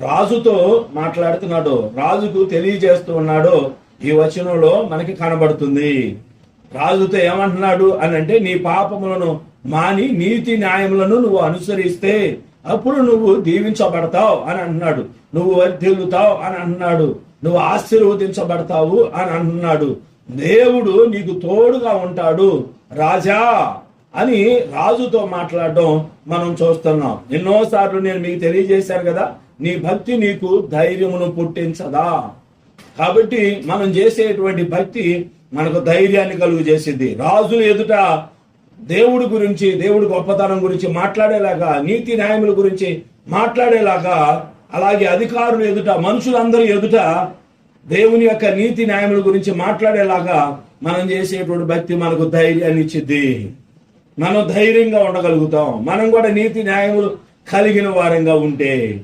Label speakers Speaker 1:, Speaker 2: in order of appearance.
Speaker 1: రాజుతో మాట్లాడుతున్నాడు. రాజుకు తెలియజేస్తూ ఉన్నాడో ఈ వచనంలో మనకి కనబడుతుంది. రాజుతో ఏమంటున్నాడు అని అంటే నీ పాపములను మాని నీతి న్యాయములను నువ్వు అనుసరిస్తే అప్పుడు నువ్వు దీవించబడతావు అని అంటున్నాడు. నువ్వు వర్ధిల్లుతావు అని అంటున్నాడు. నువ్వు ఆశీర్వదించబడతావు అని అంటున్నాడు. దేవుడు నీకు తోడుగా ఉంటాడు. రాజా అని రాజుతో మాట్లాడడం మనం చూస్తున్నాం. ఎన్నోసార్లు నేను మీకు తెలియజేశాను కదా నీ భక్తి నీకు ధైర్యమును పుట్టించదా? కాబట్టి మనం చేసేటువంటి భక్తి మనకు ధైర్యాన్ని కలుగు చేసింది రాజుల ఎదుట దేవుడి గురించి దేవుడి గొప్పతనం గురించి మాట్లాడేలాగా నీతి న్యాయముల గురించి మాట్లాడేలాగా అలాగే అధికారుల ఎదుట మనుషులందరి ఎదుట దేవుని యొక్క నీతి న్యాయముల గురించి మాట్లాడేలాగా మనం చేసేటువంటి భక్తి మనకు ధైర్యాన్ని ఇచ్చిద్ది. మనం ధైర్యంగా ఉండగలుగుతాం. మనం కూడా నీతి న్యాయములు కలిగిన వారంగా ఉంటే